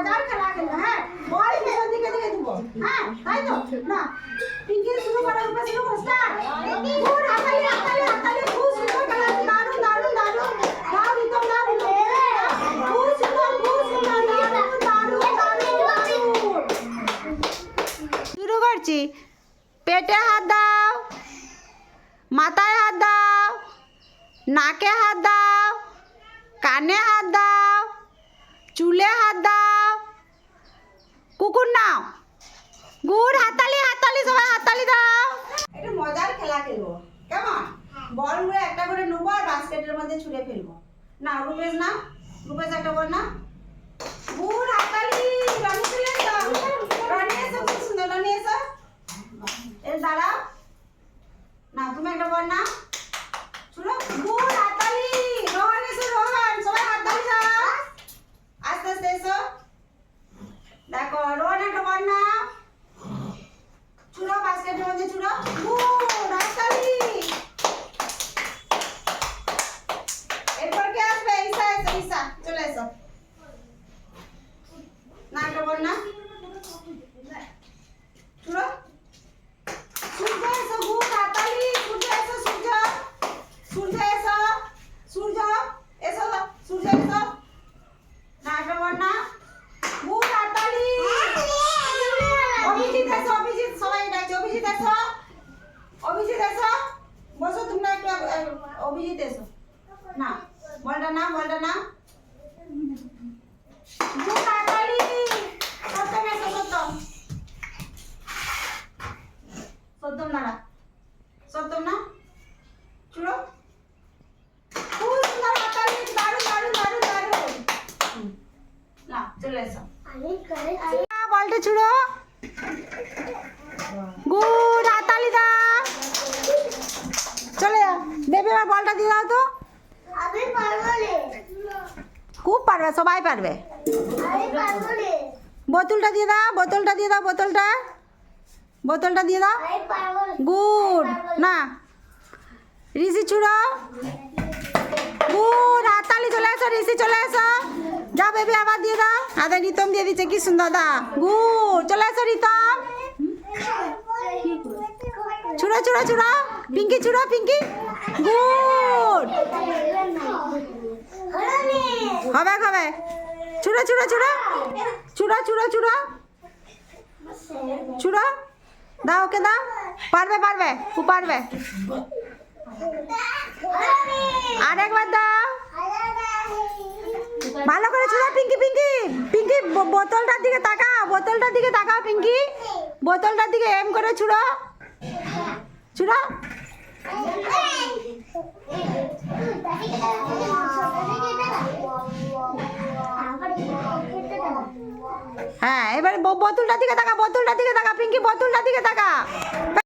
মজার খেলা খেলব হ্যাঁ? বল পিছন দিকে দিকে দিব হ্যাঁ তাই তো? না। পিঙ্কি শুরু করো রূপা শুরু করো স্টার্ট গুড হাতালি হাতালি হাতালি। খুব সুন্দর খেলা। দারুণ দারুণ দারুণ। দাও রিতম দাও রিতম খুব সুন্দর খুব সুন্দর দারুণ দারুণ দারুণ। শুরু করছি। পেটে হাত দাও মাথায় হাত দাও নাকে হাত দাও কানে হাত দাও চুলে হাত দাও। কুকুর নাও। গুড়, হাতালি হাতালি, সবাই হাতালি দাও। একটা মজার খেলা খেলব। কেমন? বলগুলো একটা করে নেব আর বাস্কেটের মধ্যে ছুঁড়ে ফেলব। না, রূপেশ না? রূপেশ একটা বল না? গুড়, হাতালি, রনি চলে এসো রনি এসো, খুব সুন্দর, রনি এসো। এর দাঁড়াও। না, তুমি একটা বল না? শুনো গুড় হাতালি রোহন এসো রোহন সবাই হাততালি দাও আস্তে আস্তে এসো দেখো রোহন একটা বল না চুড়ো বাস্কেটের মধ্যে চুড়ো গুড হাততালি এরপর কে আসবে ঈশা এসো ঈশা চলে এসো না একটা বল না চুড়ো সূর্য এসো গুড হাততালি সূর্য এসো সূর্য সূর্য এসো সূর্য এসো সূর্য এসো না একটা বল না গুড হাততালি অভিজিৎ এসো অভিজিৎ সবাই ডাকছে অভিজিৎ এসো অভিজিৎ এসো বসো তোমরা একটু আহ, অভিজিৎ এসো না, বলটা না বলটা না। দাঁড়া। না? চুড়ো। হুম। না এসো। বলটা ছুড়ো গুড হাতালি দাও। চলে যাও দেবে বলটা দিয়ে দাও তো। খুব পারবে, সবাই পারবে। বোতলটা দিয়ে দাও, বোতলটা দিয়ে দাও, বোতলটা। বোতলটা দিয়ে দাও। গুড। না। ঋষি ছুড়ো। গুড। হাততালি চলে এসো, ঋষি চলে এসো। যা বেবি আবার দিয়ে দাও। আদা রিতম দিয়ে দিচ্ছে, কি সুন্দর দা গুড। চলে এসো, রিতম। ছুড়ো ছুড়ো ছুড়ো পিঙ্কি ছুড়ো পিঙ্কি। গুড। হবে হবে। ছুড়ো ছুড়ো ছুড়ো ছুড়ো ছুড়ো ছুড়ো ছুড়ো দাও ওকে, দাও। পারবে পারবে। ও পারবে। আরেকবার দাও। ভালো করে ছুড়ো পিঙ্কি পিঙ্কি। পিঙ্কি বোতলটার দিকে তাকাও। বোতলটার দিকে তাকাও, পিঙ্কি। বোতলটার দিকে এম করে ছুড়ো হ্যাঁ এবার বোতলটা দিকে তাকা বোতলটা দিকে তাকা পিঙ্কি বোতলটা দিকে তাকা।